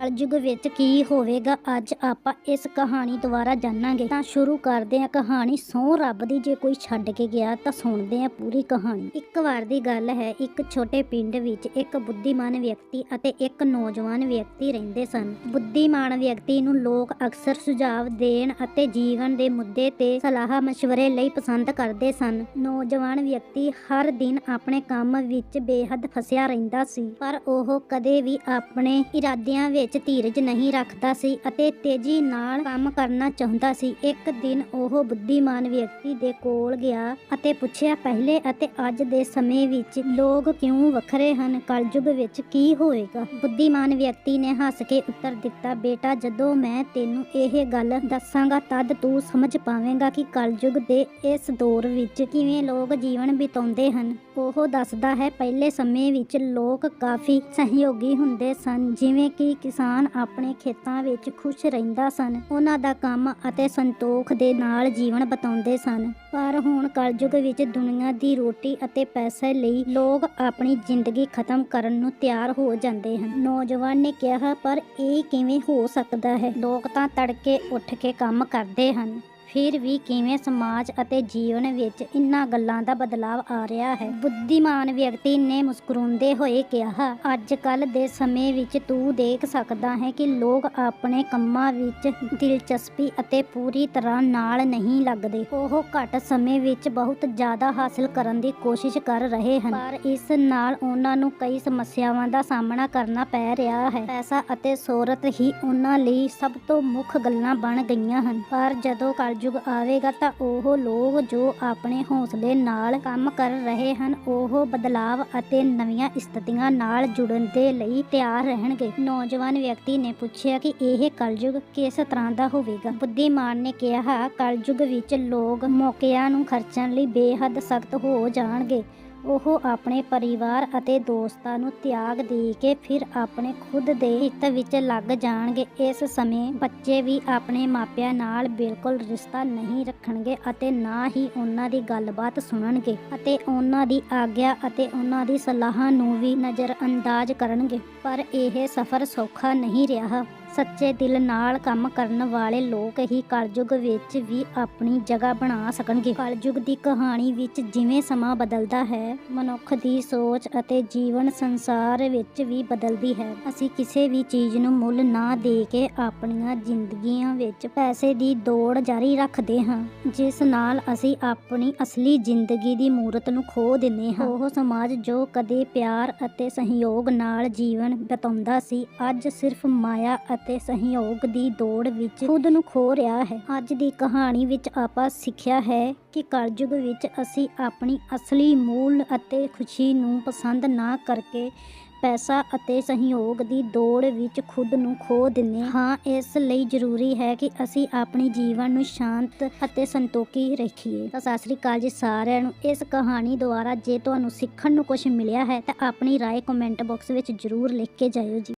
ਕਲਯੁਗ ਵਿੱਚ ਕੀ ਹੋਵੇਗਾ, ਅੱਜ ਆਪਾਂ ਇਸ ਕਹਾਣੀ ਦੁਆਰਾ ਜਾਣਾਂਗੇ। ਤਾਂ ਸ਼ੁਰੂ ਕਰਦੇ ਹਾਂ ਕਹਾਣੀ ਸੌ ਰੱਬ ਦੀ, ਜੇ ਕੋਈ ਛੱਡ ਕੇ ਗਿਆ ਤਾਂ ਸੁਣਦੇ ਹਾਂ ਪੂਰੀ ਕਹਾਣੀ। ਇੱਕ ਵਾਰ ਦੀ ਗੱਲ ਹੈ, ਇੱਕ ਛੋਟੇ ਪਿੰਡ ਵਿੱਚ ਇੱਕ ਬੁੱਧੀਮਾਨ ਵਿਅਕਤੀ ਅਤੇ ਇੱਕ ਨੌਜਵਾਨ ਵਿਅਕਤੀ ਰਹਿੰਦੇ ਸਨ। ਬੁੱਧੀਮਾਨ ਵਿਅਕਤੀ ਨੂੰ ਲੋਕ ਅਕਸਰ ਸੁਝਾਅ ਦੇਣ ਅਤੇ ਜੀਵਨ ਦੇ ਮੁੱਦੇ ਤੇ ਸਲਾਹ مشਵਰੇ ਲਈ ਪਸੰਦ ਕਰਦੇ ਸਨ। ਨੌਜਵਾਨ ਵਿਅਕਤੀ ਹਰ ਦਿਨ ਆਪਣੇ ਕੰਮ ਵਿੱਚ ਬੇਹੱਦ ਫਸਿਆ ਰਹਿੰਦਾ ਸੀ, ਪਰ ਉਹ ਕਦੇ ਵੀ ਆਪਣੇ ਇਰਾਦਿਆਂ ਵਿੱਚ ਧੀਰਜ ਨਹੀਂ ਰੱਖਦਾ ਸੀ ਅਤੇ ਤੇਜ਼ੀ ਨਾਲ ਕੰਮ ਕਰਨਾ ਚਾਹੁੰਦਾ ਸੀ। ਇੱਕ ਦਿਨ ਉਹ ਬੁੱਧੀਮਾਨ ਵਿਅਕਤੀ ਦੇ ਕੋਲ ਗਿਆ ਅਤੇ ਪੁੱਛਿਆ, ਪਹਿਲੇ ਅਤੇ ਅੱਜ ਦੇ ਸਮੇਂ ਵਿੱਚ ਲੋਕ ਕਿਉਂ ਵੱਖਰੇ ਹਨ? ਕਲਯੁਗ ਵਿੱਚ ਕੀ ਹੋਏਗਾ? ਬੁੱਧੀਮਾਨ ਵਿਅਕਤੀ ਨੇ ਹੱਸ ਕੇ ਉੱਤਰ ਦਿੱਤਾ, ਬੇਟਾ, ਜਦੋਂ ਮੈਂ ਤੈਨੂੰ ਇਹ ਗੱਲ ਦੱਸਾਂਗਾ, ਤਦ ਤੂੰ ਸਮਝ ਪਾਵੇਂਗਾ ਕਿ ਕਲਯੁਗ ਦੇ ਇਸ ਦੌਰ ਵਿੱਚ ਕਿਵੇਂ ਲੋਕ ਜੀਵਨ ਬਿਤਾਉਂਦੇ ਹਨ। ਉਹ ਦੱਸਦਾ ਹੈ, ਪਹਿਲੇ ਸਮੇਂ ਵਿੱਚ ਲੋਕ ਕਾਫੀ ਸਹਿਯੋਗੀ ਹੁੰਦੇ ਸਨ, ਜਿਵੇਂ ਕਿ ਕਿਸਾਨ ਆਪਣੇ ਖੇਤਾਂ ਵਿੱਚ ਖੁਸ਼ ਰਹਿੰਦਾ ਸਨ। ਉਹਨਾਂ ਦਾ ਕੰਮ ਅਤੇ ਸੰਤੋਖ ਦੇ ਨਾਲ ਜੀਵਨ ਬਿਤਾਉਂਦੇ ਸਨ। ਪਰ ਹੁਣ ਕਲਯੁਗ ਵਿੱਚ ਦੁਨੀਆ ਦੀ ਰੋਟੀ ਅਤੇ ਪੈਸੇ ਲਈ ਲੋਕ ਆਪਣੀ ਜ਼ਿੰਦਗੀ ਖਤਮ ਕਰਨ ਨੂੰ ਤਿਆਰ ਹੋ ਜਾਂਦੇ ਹਨ। ਨੌਜਵਾਨ ਨੇ ਕਿਹਾ, ਪਰ ਇਹ ਕਿਵੇਂ ਹੋ ਸਕਦਾ ਹੈ? ਲੋਕ ਤਾਂ ਤੜਕੇ ਉੱਠ ਕੇ ਕੰਮ ਕਰਦੇ ਹਨ। ਫਿਰ ਵੀ ਕਿਵੇਂ ਸਮਾਜ ਅਤੇ ਜੀਵਨ ਵਿੱਚ ਇਨ੍ਹਾਂ ਗੱਲਾਂ ਦਾ ਬਦਲਾਅ ਆ ਰਿਹਾ ਹੈ? ਬੁੱਧੀਮਾਨ ਵਿਅਕਤੀ ਨੇ ਮੁਸਕਰਾਉਂਦੇ ਹੋਏ ਕਿਹਾ ਅੱਜ ਕੱਲ ਦੇ ਸਮੇਂ ਵਿੱਚ ਤੂੰ ਦੇਖ ਸਕਦਾ ਹੈ ਕਿ ਲੋਕ ਆਪਣੇ ਕੰਮਾਂ ਵਿੱਚ ਦਿਲਚਸਪੀ ਅਤੇ ਪੂਰੀ ਤਰ੍ਹਾਂ ਨਾਲ ਨਹੀਂ ਲੱਗਦੇ। ਉਹ ਘੱਟ ਸਮੇਂ ਵਿੱਚ ਬਹੁਤ ਜ਼ਿਆਦਾ ਹਾਸਲ ਕਰਨ ਦੀ ਕੋਸ਼ਿਸ਼ ਕਰ ਰਹੇ ਹਨ। ਪਰ ਇਸ ਨਾਲ ਉਹਨਾਂ ਨੂੰ ਕਈ ਸਮੱਸਿਆਵਾਂ ਦਾ ਸਾਹਮਣਾ ਕਰਨਾ ਪੈ ਰਿਹਾ ਹੈ। ਪੈਸਾ ਅਤੇ ਸ਼ੋਹਰਤ ਹੀ ਉਹਨਾਂ ਲਈ ਸਭ ਤੋਂ ਮੁੱਖ ਗੱਲਾਂ ਬਣ ਗਈਆਂ ਹਨ। ਪਰ ਜਦੋਂ ਯੁੱਗ ਆਵੇਗਾ ਤਾਂ ਉਹ ਲੋਕ ਜੋ ਆਪਣੇ ਹੌਸਲੇ ਨਾਲ ਕੰਮ ਕਰ ਰਹੇ ਹਨ, ਉਹ ਬਦਲਾਵ ਅਤੇ ਨਵੀਆਂ ਸਥਿਤੀਆਂ ਨਾਲ ਜੁੜਨ ਦੇ ਲਈ ਤਿਆਰ ਰਹਿਣਗੇ। ਨੌਜਵਾਨ ਵਿਅਕਤੀ ਨੇ ਪੁੱਛਿਆ ਕਿ ਇਹ ਕਲਯੁਗ ਕਿਸ ਤਰ੍ਹਾਂ ਦਾ ਹੋਵੇਗਾ? ਬੁੱਧੀਮਾਨ ਨੇ ਕਿਹਾ, ਕਲਯੁਗ ਵਿੱਚ ਲੋਕ ਮੌਕਿਆਂ ਨੂੰ ਖਰਚਣ ਲਈ ਬੇਹੱਦ ਸਖਤ ਹੋ ਜਾਣਗੇ। ਉਹ ਆਪਣੇ ਪਰਿਵਾਰ ਅਤੇ ਦੋਸਤਾਂ ਨੂੰ ਤਿਆਗ ਦੇ ਕੇ ਫਿਰ ਆਪਣੇ ਖੁਦ ਦੇ ਹਿੱਤ ਵਿੱਚ ਲੱਗ ਜਾਣਗੇ। ਇਸ ਸਮੇਂ ਬੱਚੇ ਵੀ ਆਪਣੇ ਮਾਪਿਆਂ ਨਾਲ ਬਿਲਕੁਲ ਰਿਸ਼ਤਾ ਨਹੀਂ ਰੱਖਣਗੇ ਅਤੇ ਨਾ ਹੀ ਉਹਨਾਂ ਦੀ ਗੱਲਬਾਤ ਸੁਣਨਗੇ ਅਤੇ ਉਹਨਾਂ ਦੀ ਆਗਿਆ ਅਤੇ ਉਹਨਾਂ ਦੀ ਸਲਾਹਾਂ ਨੂੰ ਵੀ ਨਜ਼ਰਅੰਦਾਜ਼ ਕਰਨਗੇ। ਪਰ ਇਹ ਸਫ਼ਰ ਸੌਖਾ ਨਹੀਂ ਰਿਹਾ। ਸੱਚੇ ਦਿਲ ਨਾਲ ਕੰਮ ਕਰਨ ਵਾਲੇ ਲੋਕ ਹੀ ਕਲਯੁਗ ਵਿੱਚ ਵੀ ਆਪਣੀ ਜਗ੍ਹਾ ਬਣਾ ਸਕਣਗੇ। ਕਲਯੁਗ ਦੀ ਕਹਾਣੀ ਵਿੱਚ ਜਿਵੇਂ ਸਮਾਂ ਬਦਲਦਾ ਹੈ, ਮਨੁੱਖ ਦੀ ਸੋਚ ਅਤੇ ਜੀਵਨ ਸੰਸਾਰ ਵਿੱਚ ਵੀ ਬਦਲਦੀ ਹੈ। ਅਸੀਂ ਕਿਸੇ ਵੀ ਚੀਜ਼ ਨੂੰ ਮੁੱਲ ਨਾ ਦੇ ਕੇ ਆਪਣੀਆਂ ਜ਼ਿੰਦਗੀਆਂ ਵਿੱਚ ਪੈਸੇ ਦੀ ਦੌੜ ਜਾਰੀ ਰੱਖਦੇ ਹਾਂ, ਜਿਸ ਨਾਲ ਅਸੀਂ ਆਪਣੀ ਅਸਲੀ ਜ਼ਿੰਦਗੀ ਦੀ ਮੂਰਤ ਨੂੰ ਖੋ ਦਿੰਦੇ ਹਾਂ। ਉਹ ਸਮਾਜ ਜੋ ਕਦੇ ਪਿਆਰ ਅਤੇ ਸਹਿਯੋਗ ਨਾਲ ਜੀਵਨ ਬਿਤਾਉਂਦਾ ਸੀ, ਅੱਜ ਸਿਰਫ ਮਾਇਆ ਅਤੇ ਸਹਿਯੋਗ ਦੀ ਦੌੜ ਵਿੱਚ ਖੁਦ ਨੂੰ ਖੋ ਰਿਹਾ ਹੈ ਅੱਜ ਦੀ ਕਹਾਣੀ ਵਿੱਚ ਆਪਾਂ ਸਿੱਖਿਆ ਹੈ ਕਿ ਕਲਯੁਗ ਵਿੱਚ ਅਸੀਂ ਆਪਣੀ ਅਸਲੀ ਮੂਲ ਅਤੇ ਖੁਸ਼ੀ ਨੂੰ ਪਸੰਦ ਨਾ ਕਰਕੇ ਪੈਸਾ ਅਤੇ ਸਹਿਯੋਗ ਦੀ ਦੌੜ ਵਿੱਚ ਖੁਦ ਨੂੰ ਖੋ ਦਿੰਦੇ ਹਾਂ ਇਸ ਲਈ ਜ਼ਰੂਰੀ ਹੈ ਕਿ ਅਸੀਂ ਆਪਣੀ ਜੀਵਨ ਨੂੰ ਸ਼ਾਂਤ ਅਤੇ ਸੰਤੋਖੀ ਰੱਖੀਏ ਤਾਂ ਸਤਿ ਸ੍ਰੀ ਅਕਾਲ ਜੀ ਸਾਰਿਆਂ ਨੂੰ ਇਸ ਕਹਾਣੀ ਦੁਆਰਾ ਜੇ ਤੁਹਾਨੂੰ ਸਿੱਖਣ ਨੂੰ ਕੁਝ ਮਿਲਿਆ ਹੈ ਤਾਂ ਆਪਣੀ رائے ਕਮੈਂਟ ਬਾਕਸ ਵਿੱਚ ਜ਼ਰੂਰ ਲਿਖ ਕੇ ਜਾਇਓ ਜੀ